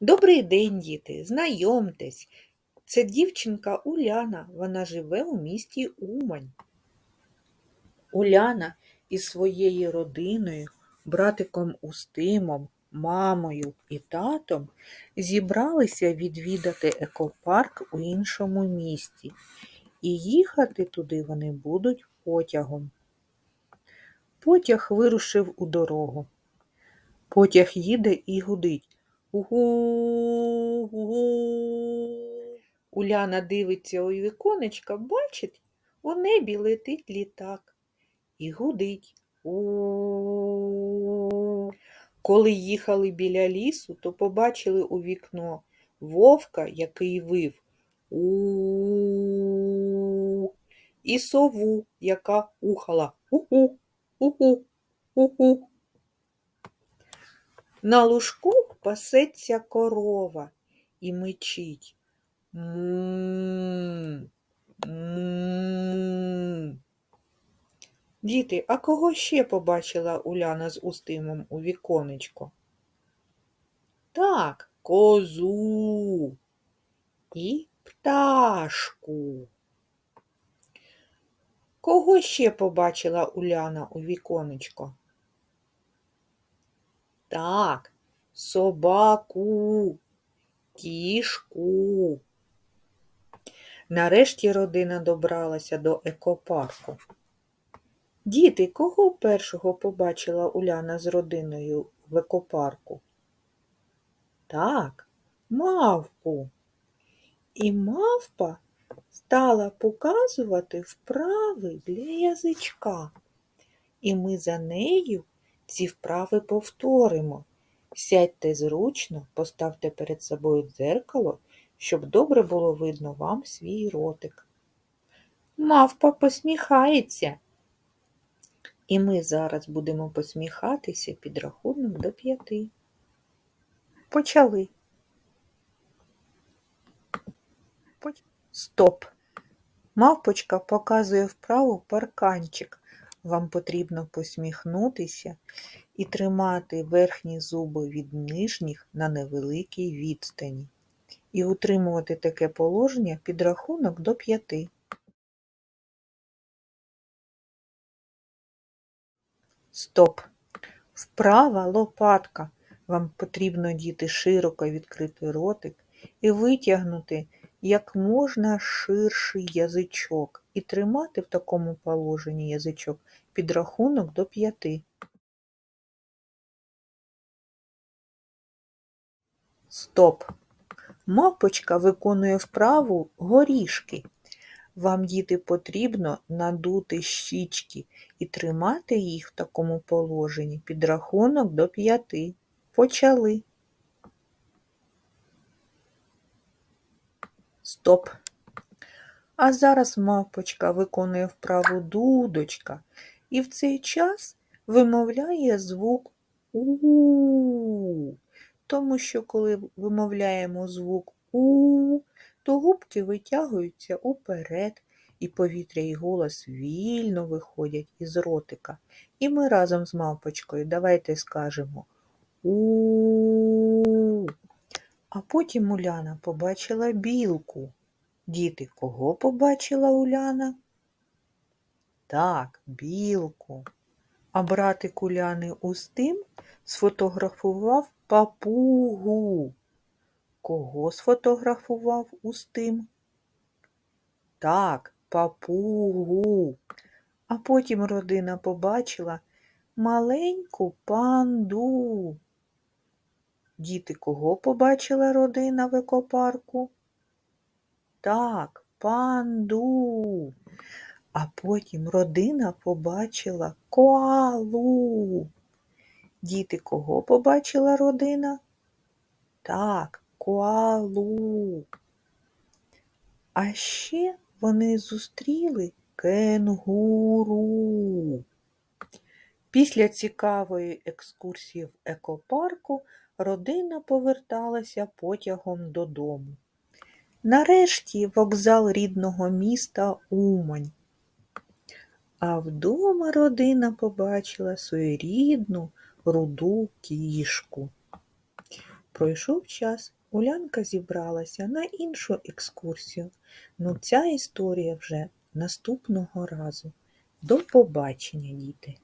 Добрий день, діти, знайомтесь. Це дівчинка Уляна, вона живе у місті Умань. Уляна із своєю родиною, братиком Устимом, мамою і татом зібралися відвідати екопарк у іншому місті. І їхати туди вони будуть потягом. Потяг вирушив у дорогу. Потяг їде і гудить. Угу, угу. Уляна дивиться у віконечка, бачить, у небі летить літак і гудить. У. Коли їхали біля лісу, то побачили у вікно вовка, який вив у і сову, яка ухала у-у, у-у, у-у. На лужку пасеться корова і мичить. М. М. Діти, а кого ще побачила Уляна з Устимом у віконечко? Так, козу і пташку. Кого ще побачила Уляна у віконечко? Так, собаку, кішку. Нарешті родина добралася до екопарку. Діти, кого першого побачила Уляна з родиною в екопарку? Так, мавпу. І мавпа стала показувати вправи для язичка. І ми за нею ці вправи повторимо. Сядьте зручно, поставте перед собою дзеркало, щоб добре було видно вам свій ротик. Мавпа посміхається. І ми зараз будемо посміхатися під рахунок до п'яти. Почали. Стоп. Мавпочка показує вправу парканчик. Вам потрібно посміхнутися і тримати верхні зуби від нижніх на невеликій відстані. І утримувати таке положення під рахунок до п'яти. Стоп. Вправа лопатка. Вам потрібно діти широко відкрити ротик і витягнути як можна ширший язичок і тримати в такому положенні язичок під рахунок до п'яти. Стоп. Мапочка виконує вправу горішки. Вам, діти, потрібно надути щічки і тримати їх в такому положенні під рахунок до п'яти. Почали. Стоп. А зараз мавпочка виконує вправу дудочка і в цей час вимовляє звук у. Тому що коли вимовляємо звук у, то губки витягуються уперед, і повітря і голос вільно виходять із ротика. І ми разом з мавпочкою давайте скажемо у. А потім Уляна побачила білку. Діти, кого побачила Уляна? Так, білку. А братик Уляни Устим сфотографував папугу. Кого сфотографував Устим? Так, папугу. А потім родина побачила маленьку панду. Діти, кого побачила родина в екопарку? Так, панду. А потім родина побачила коалу. Діти, кого побачила родина? Так, коалу. А ще вони зустріли кенгуру. Після цікавої екскурсії в екопарку родина поверталася потягом додому. Нарешті вокзал рідного міста Умань. А вдома родина побачила свою рідну руду кішку. Пройшов час, Улянка зібралася на іншу екскурсію. Ну, ця історія вже наступного разу. До побачення, діти!